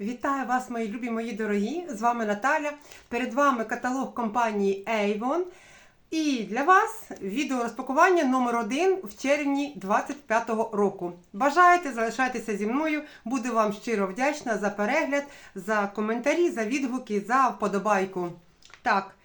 Вітаю вас, мої любі, мої дорогі! З вами Наталя. Перед вами каталог компанії Avon. І для вас відео розпакування номер 1 в червні 25-го року. Бажаєте, залишайтеся зі мною. Буду вам щиро вдячна за перегляд, за коментарі, за відгуки, за вподобайку. Так,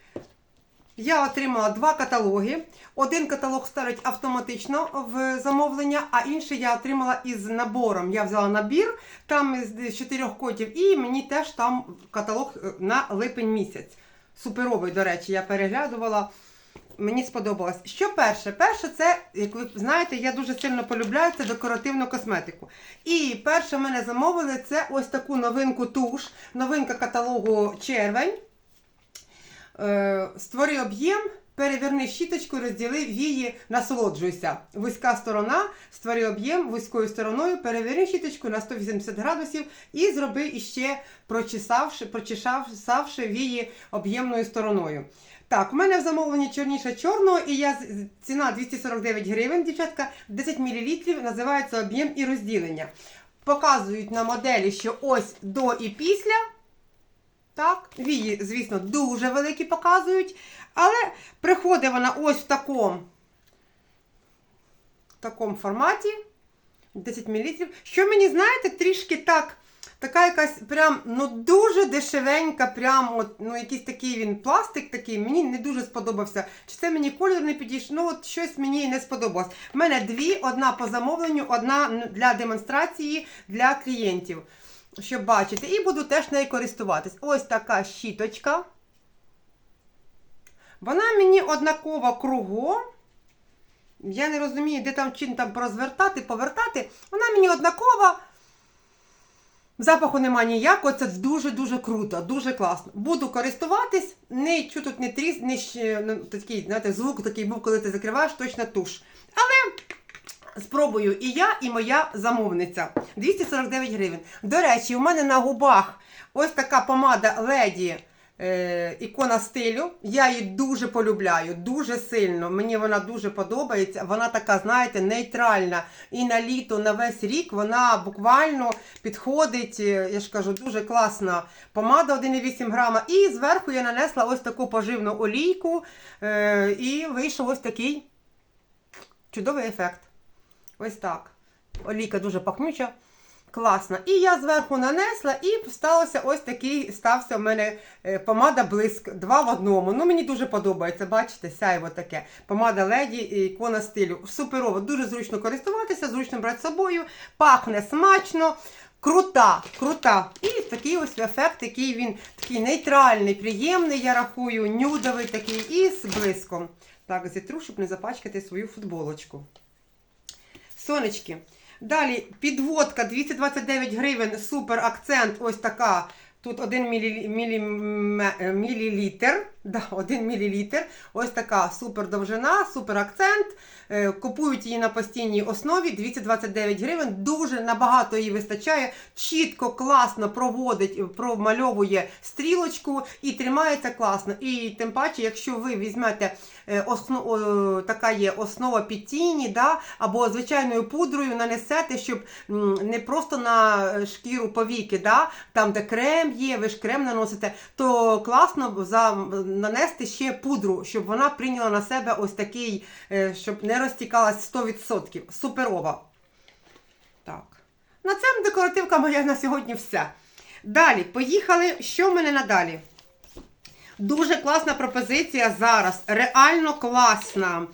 я отримала два каталоги. Один каталог ставить автоматично в замовлення, а інший я отримала із набором. Я взяла набір там з чотирьох кодів, і мені теж там каталог е, на липень місяць. Суперовий, до речі, я переглядувала. Мені сподобалось. Що перше? Перше, це, як ви знаєте, я дуже сильно полюбляю це декоративну косметику. І перше в мене замовили це ось таку новинку туш, новинка каталогу червень. Е, Створи об'єм, переверни щіточку, розділи вії, насолоджуйся. Вузька сторона, створи об'єм вузькою стороною, переверни щіточку на 180 градусів і зроби іще прочесавши, прочесавши вії об'ємною стороною. Так, у мене в замовленні чорніше чорного, і я ціна 249 гривень, дівчатка, 10 мл, називається об'єм і розділення. Показують на моделі, що ось до і після. Так, вії, звісно, дуже великі показують, але приходить вона ось в такому, в такому форматі. 10 мл. Що мені, знаєте, трішки так, така якась прям, ну дуже дешевенька, прям от, ну якийсь такий він пластик такий, мені не дуже сподобався. Чи це мені колір не підійшов? Ну, от щось мені не сподобалось. У мене дві, одна по замовленню, одна для демонстрації для клієнтів щоб бачити. І буду теж нею користуватись. Ось така щіточка. Вона мені однакова кругом. Я не розумію, де там чим там розвертати, повертати. Вона мені однакова. Запаху нема ніякого, це дуже-дуже круто, дуже класно. Буду користуватись, нічого тут не тріс, не ну, такий, знаєте, звук такий був, коли ти закриваєш, точно туш. Але Спробую і я, і моя замовниця. 249 гривень. До речі, у мене на губах ось така помада Леді е, ікона стилю. Я її дуже полюбляю, дуже сильно. Мені вона дуже подобається. Вона така, знаєте, нейтральна. І на літо, на весь рік вона буквально підходить. е, Я ж кажу, дуже класна помада 1,8 грама. І зверху я нанесла ось таку поживну олійку. Е, і вийшов ось такий чудовий ефект. Ось так. Олійка дуже пахнюча, класна. І я зверху нанесла, і сталося ось такий, стався в мене е, помада блиск. Два в одному. Ну, мені дуже подобається, бачите, сяйво таке. Помада леді ікона стилю. Суперово, дуже зручно користуватися, зручно брати з собою, пахне смачно. Крута, крута. І такий ось ефект, який він такий нейтральний, приємний, я рахую, нюдовий такий і з блиском. Так, зітру, щоб не запачкати свою футболочку. Сонечки. Далі підводка 229 гривень, супер акцент. Ось така. Тут 1 мілі, мілі, мілілітр. Да, 1 мілілітр. Ось така супер довжина, супер акцент. Е, Купують її на постійній основі 229 гривень. Дуже набагато її вистачає. Чітко, класно проводить, промальовує стрілочку і тримається класно. І тим паче, якщо ви візьмете е, основ, така є основа під тіні, да, або звичайною пудрою нанесете, щоб не просто на е, шкіру повіки, да, там де крем є, ви ж крем наносите, то класно за, нанести ще пудру, щоб вона прийняла на себе ось такий, е, щоб не розтікалась 100%. Суперова. Так. На цьому декоративка моя на сьогодні все. Далі, поїхали. Що в мене надалі? Дуже класна пропозиція зараз. Реально класна.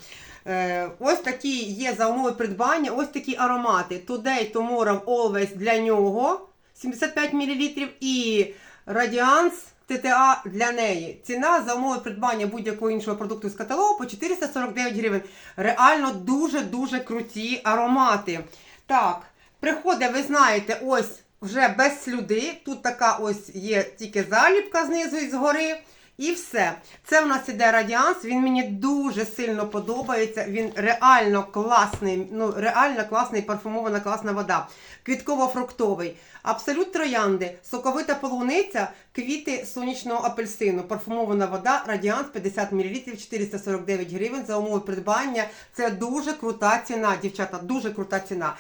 Е, ось такі є за умови придбання, ось такі аромати. Today, Tomorrow, Always для нього 75 мл і Radiance ТТА для неї. Ціна за умови придбання будь-якого іншого продукту з каталогу по 449 гривень. Реально дуже-дуже круті аромати. Так, приходить, ви знаєте, ось вже без слюди. Тут така ось є тільки заліпка знизу і згори. І все. Це в нас іде радіанс. Він мені дуже сильно подобається. Він реально класний, ну реально класний, парфумована класна вода. Квітково-фруктовий. Абсолют троянди, соковита полуниця, квіти сонячного апельсину, парфумована вода, радіанс 50 мл, 449 гривень за умови придбання. Це дуже крута ціна, дівчата, дуже крута ціна.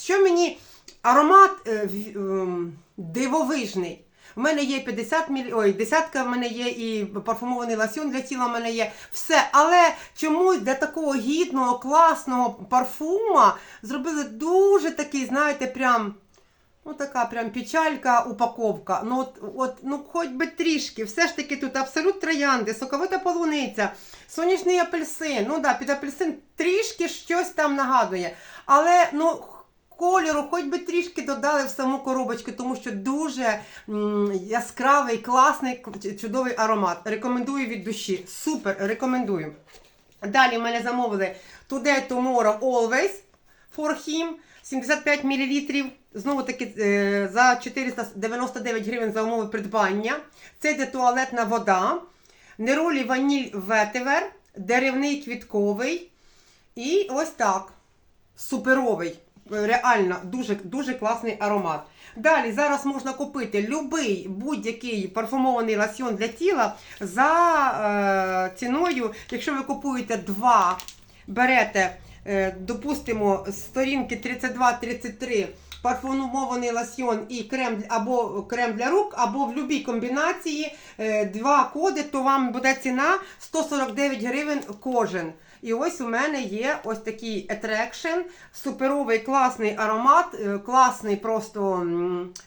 Що мені аромат е, ем, дивовижний. У мене є 50 міль... Ой, десятка в мене є і парфумований лосьон для тіла в мене є. Все. Але чомусь для такого гідного, класного парфума зробили дуже такий, знаєте, прям. Ну, така прям печалька, упаковка. Ну, от, от, ну, хоч би трішки. Все ж таки тут абсолют троянди, соковита полуниця, сонячний апельсин. Ну да, під апельсин трішки щось там нагадує. Але ну, кольору хоч би трішки додали в саму коробочку, тому що дуже яскравий, класний, чудовий аромат. Рекомендую від душі. Супер, рекомендую. Далі в мене замовили Today Tomorrow Always for him 75 мл. Знову таки за 499 гривень за умови придбання. Це йде туалетна вода. Неролі ваніль ветивер, деревний квітковий. І ось так. Суперовий. Реально дуже, дуже класний аромат. Далі зараз можна купити любий будь-який парфумований лосьон для тіла за е, ціною, якщо ви купуєте два, берете, е, допустимо, сторінки 32-33 парфумований лосьон і крем або крем для рук, або в будь-якій комбінації е, два коди, то вам буде ціна 149 гривень кожен. І ось у мене є ось такий Attraction, суперовий класний аромат, е, класний, просто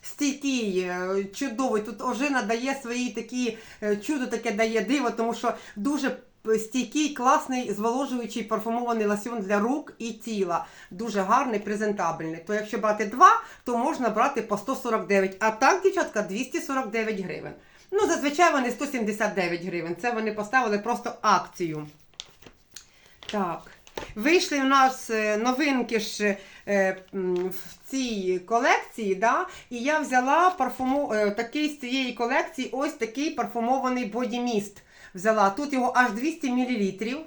стійкий, е, чудовий. Тут ожина дає свої такі е, чудо таке дає диво, тому що дуже стійкий, класний, зволожуючий парфумований лосьон для рук і тіла. Дуже гарний, презентабельний. То якщо брати два, то можна брати по 149. А так, дівчатка, 249 гривень. Ну, зазвичай вони 179 гривень. Це вони поставили просто акцію. Так. Вийшли у нас е, новинки ж е, в цій колекції, да? і я взяла парфуму, е, такий з цієї колекції ось такий парфумований бодіміст. Взяла. Тут його аж 200 мл.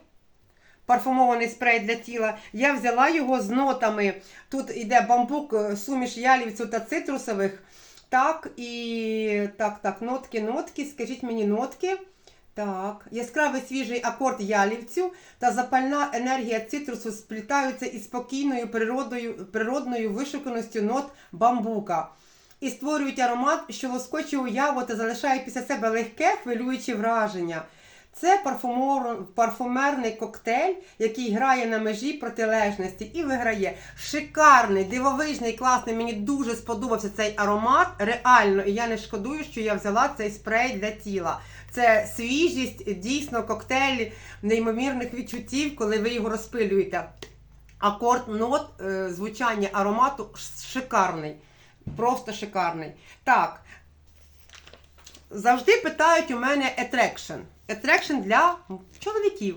Парфумований спрей для тіла. Я взяла його з нотами. Тут іде бамбук, суміш ялівцю та цитрусових. Так, і так, так, нотки, нотки. Скажіть мені нотки. Так, яскравий свіжий акорд ялівцю та запальна енергія цитрусу сплітаються із спокійною природою, природною вишуканістю нот бамбука. І створюють аромат, що лоскоче уяву та залишає після себе легке, хвилююче враження. Це парфумор, парфумерний коктейль, який грає на межі протилежності і виграє. Шикарний, дивовижний, класний. Мені дуже сподобався цей аромат. Реально, і я не шкодую, що я взяла цей спрей для тіла. Це свіжість, дійсно коктейль неймовірних відчуттів, коли ви його розпилюєте. Акорд нот, е, звучання аромату шикарний. Просто шикарний. Так. Завжди питають у мене attraction. Attraction для чоловіків.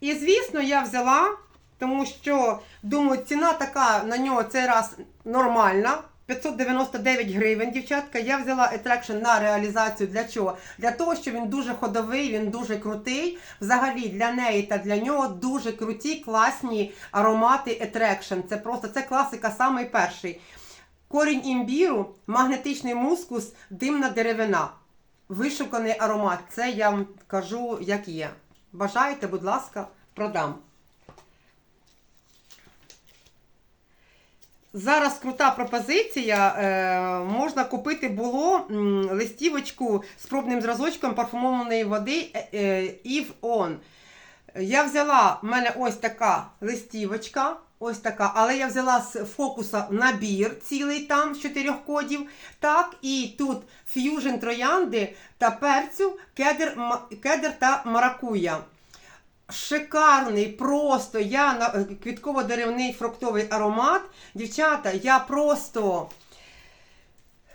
І звісно, я взяла, тому що думаю, ціна така на нього цей раз нормальна. 599 гривень, дівчатка. Я взяла Attraction на реалізацію. Для чого? Для того, що він дуже ходовий, він дуже крутий. Взагалі для неї та для нього дуже круті, класні аромати Attraction. Це просто це класика, самий перший. Корінь імбіру, магнетичний мускус, димна деревина. Вишуканий аромат. Це я вам кажу, як є. Бажаєте, будь ласка, продам. Зараз крута пропозиція. Е, можна купити було листівочку з пробним зразочком парфумованої води е, е, Eve On. Я взяла, в мене ось така листівочка, ось така, але я взяла з фокуса набір цілий там з чотирьох кодів. Так, і тут ф'южн троянди та перцю, кедр, кедр та маракуя. Шикарний, просто я е, квітково-деревний фруктовий аромат. Дівчата, я просто.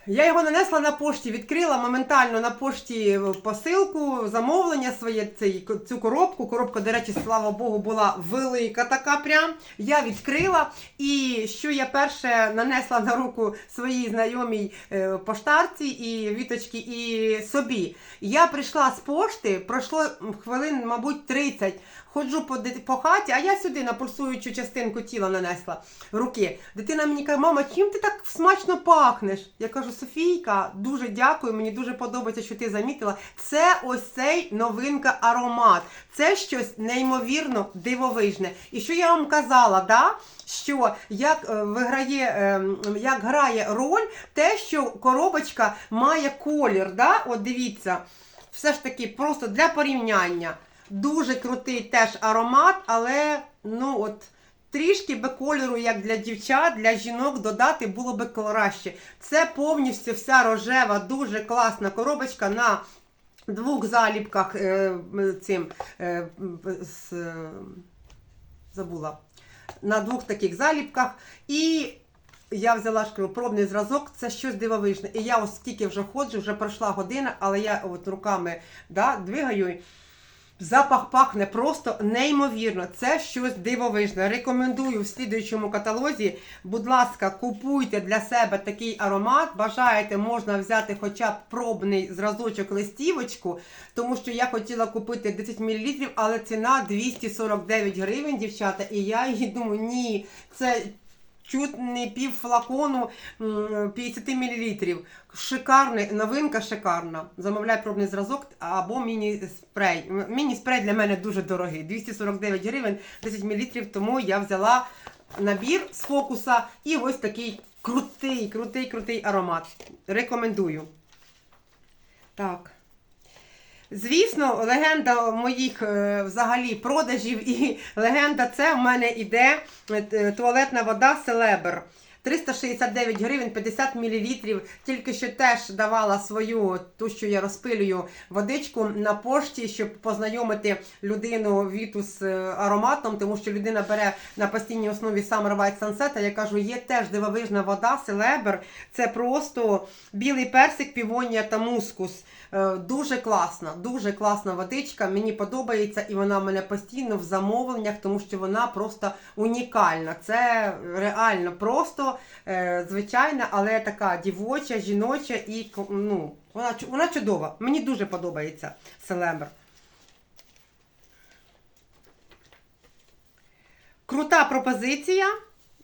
Я його нанесла на пошті, відкрила моментально на пошті посилку, замовлення своє, цей, цю коробку. Коробка, до речі, слава Богу, була велика така прям. Я відкрила. І що я перше нанесла на руку своїй знайомій е, поштарці і віточки, і собі. Я прийшла з пошти, пройшло хвилин, мабуть, 30. Ходжу по, по хаті, а я сюди на пульсуючу частинку тіла нанесла руки. Дитина мені каже, мама, чим ти так смачно пахнеш? Я кажу, Софійка, дуже дякую. Мені дуже подобається, що ти замітила. Це ось цей новинка аромат. Це щось неймовірно дивовижне. І що я вам казала, да? що як е, виграє, е, як грає роль, те, що коробочка має колір. Да? От дивіться, все ж таки, просто для порівняння. Дуже крутий теж аромат, але ну от. Трішки би кольору, як для дівчат, для жінок додати було би краще. Це повністю вся рожева, дуже класна коробочка на двох заліпках е, цим е, з, е, забула. На двох таких заліпках. І я взяла пробний зразок, це щось дивовижне. І я ось скільки вже ходжу, вже пройшла година, але я от руками да, двигаю. Запах пахне просто неймовірно. Це щось дивовижне. Рекомендую в слідуючому каталозі. Будь ласка, купуйте для себе такий аромат. Бажаєте, можна взяти хоча б пробний зразочок листівочку, тому що я хотіла купити 10 мл, але ціна 249 гривень, дівчата. І я їй думаю, ні, це. Чуть не пів флакону 50 мл. Шикарний, новинка шикарна. Замовляй пробний зразок або міні-спрей. Міні-спрей для мене дуже дорогий. 249 гривень, 10 мл, тому я взяла набір з фокуса і ось такий крутий, крутий, крутий аромат. Рекомендую. Так. Звісно, легенда моїх е, взагалі продажів і легенда це в мене іде е, туалетна вода Селебр. 369 гривень 50 мл. Тільки що теж давала свою, ту, що я розпилюю водичку на пошті, щоб познайомити людину віту з е, ароматом, тому що людина бере на постійній основі Summer White Sunset, а я кажу, є теж дивовижна вода, селебр. Це просто білий персик, півонія та мускус. Е, Дуже класна, дуже класна водичка. Мені подобається, і вона в мене постійно в замовленнях, тому що вона просто унікальна. Це реально просто е, звичайна, але така дівоча, жіноча і ну, вона, вона чудова. Мені дуже подобається селебр. Крута пропозиція.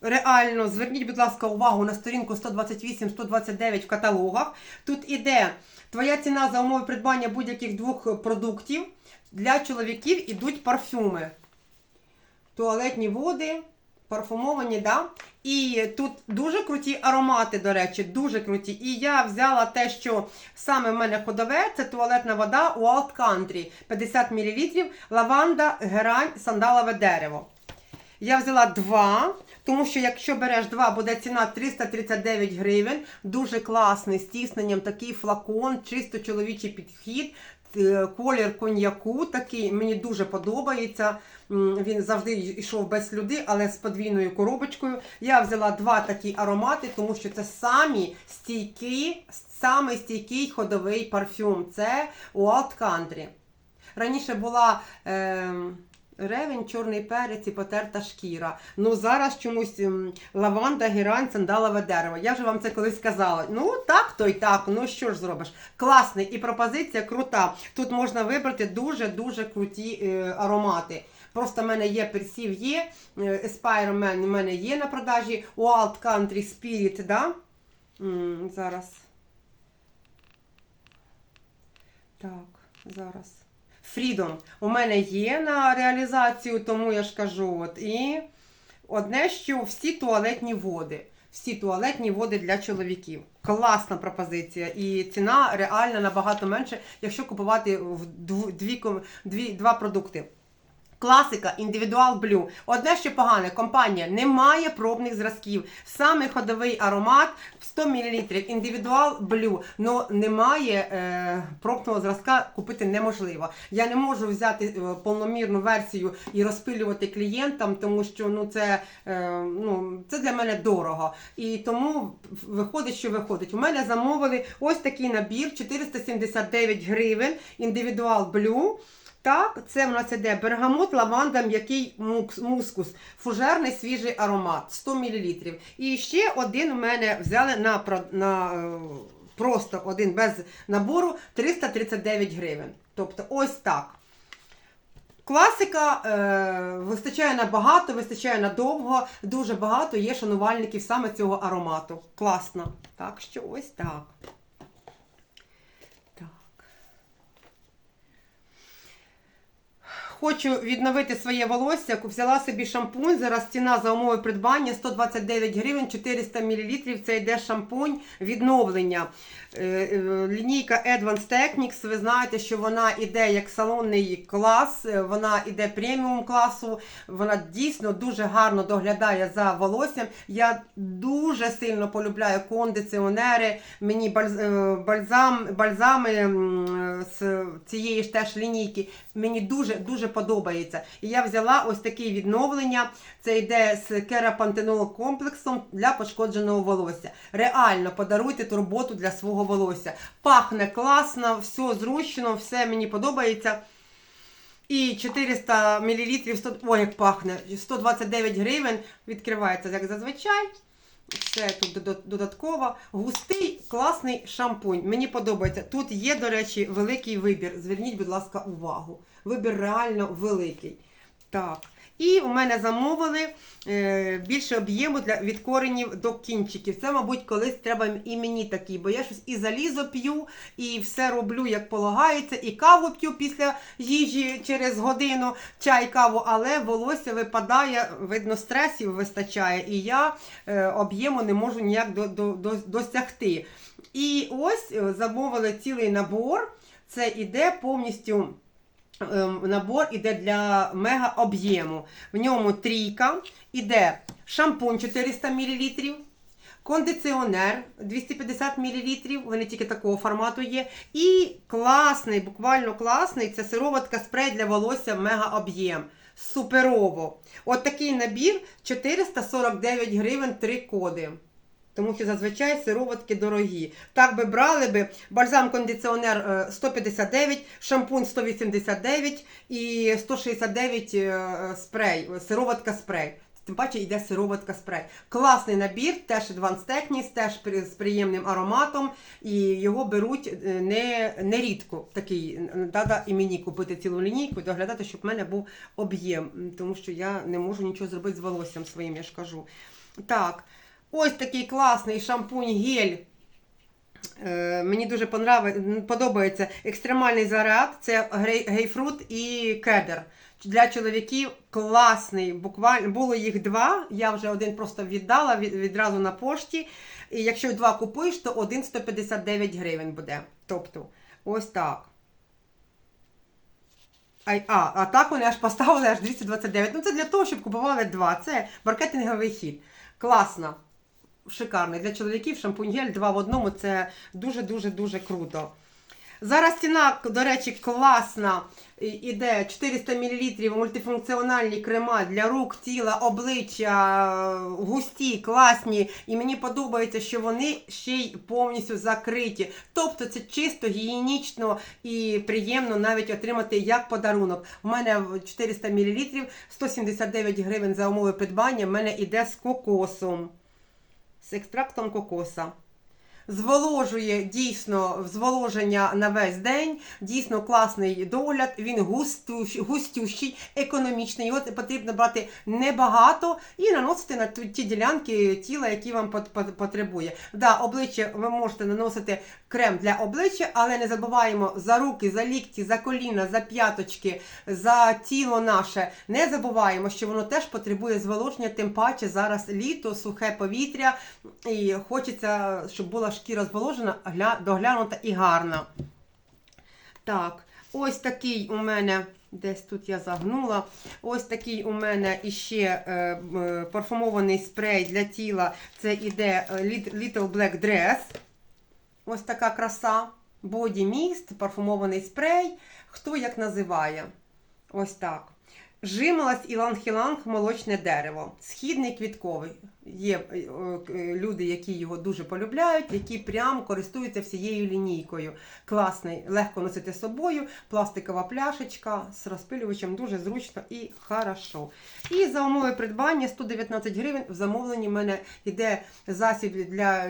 Реально, зверніть, будь ласка, увагу на сторінку 128-129 в каталогах. Тут іде твоя ціна за умови придбання будь-яких двох продуктів. Для чоловіків ідуть парфюми. Туалетні води, парфумовані, да? І тут дуже круті аромати, до речі, дуже круті. І я взяла те, що саме в мене ходове, це туалетна вода Wild Country 50 мл, лаванда, герань, сандалове дерево. Я взяла два, тому що якщо береш два, буде ціна 339 гривень. Дуже класний з тісненням, такий флакон, чисто чоловічий підхід. е, Колір коньяку такий, мені дуже подобається. Він завжди йшов без слюди, але з подвійною коробочкою. Я взяла два такі аромати, тому що це самі стійкі, самий стійкий ходовий парфюм. Це Wild Country. Раніше була. Е, Ревень, чорний перець і потерта шкіра. Ну зараз чомусь ем, лаванда, герань, сандалове дерево. Я вже вам це колись казала. Ну так, то й так. Ну що ж зробиш? Класний і пропозиція крута. Тут можна вибрати дуже-дуже круті е, аромати. Просто в мене є персів, є е, Aspire Man в мене є на продажі. Wild Country Spirit, да? М, зараз. Так, зараз. Freedom у мене є на реалізацію, тому я ж кажу. От, і одне, що всі туалетні води. Всі туалетні води для чоловіків. Класна пропозиція. І ціна реально набагато менше, якщо купувати в дв- дві, дві, два продукти. Класика, індивідуал блю. Одне, що погане, компанія не має пробних зразків. Саме ходовий аромат 100 мл, індивідуал блю. Но немає е, пробного зразка купити неможливо. Я не можу взяти е, повномірну версію і розпилювати клієнтам, тому що ну це, е, ну, це для мене дорого. І тому виходить, що виходить. У мене замовили ось такий набір 479 гривень, індивідуал блю. Так, це в нас іде бергамот, лаванда, м'який мускус, фужерний свіжий аромат 100 мл. І ще один у мене взяли на, на е, просто один без набору 339 гривень. Тобто ось так. Класика е, вистачає на багато, вистачає на довго, дуже багато є шанувальників саме цього аромату. Класно. Так що ось. Так. Хочу відновити своє волосся. Взяла собі шампунь. Зараз ціна за умови придбання 129 гривень, 400 мл. Це йде шампунь відновлення. Е, е, Лінійка Advanced Techniques. Ви знаєте, що вона йде як салонний клас, е, вона йде преміум класу. Вона дійсно дуже гарно доглядає за волоссям. Я дуже сильно полюбляю кондиціонери. Мені бальзам, бальзами з цієї ж теж лінійки. Мені дуже дуже подобається. І я взяла ось таке відновлення. Це йде з керапантенол комплексом для пошкодженого волосся. Реально подаруйте турботу для свого волосся. Пахне класно, все зручно, все мені подобається. І 400 мл, 100, ой, як пахне, 129 гривень. Відкривається, як зазвичай. Все тут додатково. Густий, класний шампунь. Мені подобається. Тут є, до речі, великий вибір. Зверніть, будь ласка, увагу. Вибір реально великий. Так. І у мене замовили е, більше об'єму від коренів до кінчиків. Це, мабуть, колись треба і мені такий, бо я щось і залізо п'ю, і все роблю як полагається, і каву п'ю після їжі через годину, чай, каву, але волосся випадає, видно, стресів вистачає, і я е, об'єму не можу ніяк до, до, до, досягти. І ось е, замовили цілий набор. Це іде повністю. Ем, Набор іде для мега об'єму. В ньому трійка, іде шампунь 400 мл, кондиціонер 250 мл, вони тільки такого формату є. І класний, буквально класний, це сироватка спрей для волосся мега об'єм. Суперово. От такий набір 449 гривень, 3 коди. Тому що зазвичай сироватки дорогі. Так би брали би бальзам-кондиціонер е, 159, шампунь 189 і 169 е, спрей, е, сироватка спрей. Тим паче йде сироватка спрей. Класний набір, теж Advanced Techniques, теж з приємним ароматом. І його беруть е, не, не рідко. Такий, треба і мені купити цілу лінійку доглядати, щоб в мене був об'єм. Тому що я не можу нічого зробити з волоссям своїм, я ж кажу. Так. Ось такий класний шампунь гель. Е, мені дуже подобається екстремальний заряд. Це гейфрут і кедр. Для чоловіків класний. Буквально було їх два. Я вже один просто віддала від, відразу на пошті. І якщо два купуєш, то один 159 гривень буде. Тобто, ось так. А, а, а так вони аж поставили аж 229. Ну це для того, щоб купували два. Це маркетинговий хід. Класно. Шикарний. Для чоловіків шампунь гель 2 в одному це дуже-дуже дуже круто. Зараз ціна, до речі, класна. Іде 400 мл мультифункціональні крема для рук, тіла, обличчя, густі, класні. І мені подобається, що вони ще й повністю закриті. Тобто це чисто гігієнічно і приємно навіть отримати як подарунок. У мене 400 мл 179 гривень за умови придбання. В мене іде з кокосом, з екстрактом кокоса. Зволожує дійсно зволоження на весь день, дійсно класний догляд, він густющий, густющий економічний. Його потрібно брати небагато і наносити на ті ділянки тіла, які вам пот- пот- потребує. Да, обличчя ви можете наносити крем для обличчя, але не забуваємо за руки, за лікті, за коліна, за п'яточки, за тіло наше. Не забуваємо, що воно теж потребує зволоження, тим паче зараз літо, сухе повітря, і хочеться, щоб була шкіра зволожена, гля- доглянута і гарна. Так, ось такий у мене. Десь тут я загнула. Ось такий у мене іще е, е, парфумований спрей для тіла. Це іде Little Black Dress. Ось така краса. Body Mist, парфумований спрей. Хто як називає? Ось так. Жимолость іланг-іланг молочне дерево. Східний квітковий. Є е, е, люди, які його дуже полюбляють, які прям користуються всією лінійкою. Класний, легко носити з собою, пластикова пляшечка з розпилювачем, дуже зручно і хорошо. І за умови придбання 119 гривень в замовленні в мене йде засіб для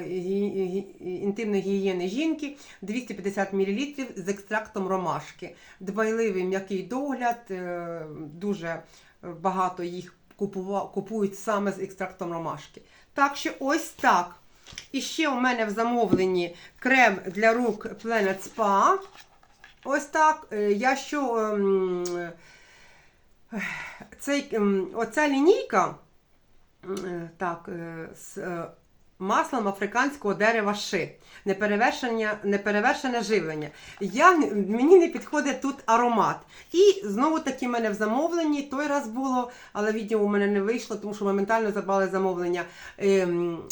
інтимної гігієни жінки 250 мл з екстрактом ромашки. Дбайливий м'який догляд, е, дуже багато їх купують саме з екстрактом ромашки. Так що ось так. І ще у мене в замовленні крем для рук Planet Spa. Ось так. Е, Я що. ем, е, Цей, ем, оця лінійка. е, Так, з маслом африканського дерева ши. Неперевершене живлення. Я, мені не підходить тут аромат. І знову таки в мене в замовленні той раз було, але відео у мене не вийшло, тому що моментально забрали замовлення. Ем,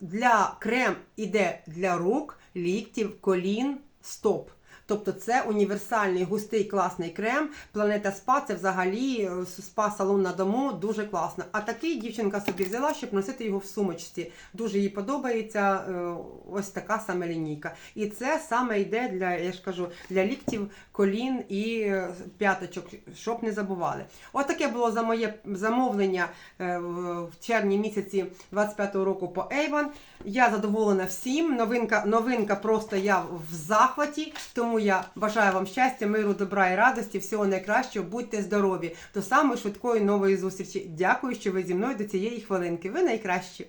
для крем іде для рук, ліктів, колін, стоп. Тобто це універсальний густий класний крем. Планета Спа це взагалі е, спа-салон на дому, дуже класно. А такий дівчинка собі взяла, щоб носити його в сумочці. Дуже їй подобається е, ось така саме лінійка. І це саме йде для, я ж кажу, для ліктів, колін і п'яточок, щоб не забували. Отаке було за моє замовлення е, в червні місяці 25-го року по Avon. Я задоволена всім. Новинка, новинка просто я в захваті. Тому я бажаю вам щастя, миру, добра і радості, всього найкращого. Будьте здорові. До самої швидкої нової зустрічі. Дякую, що ви зі мною до цієї хвилинки. Ви найкращі.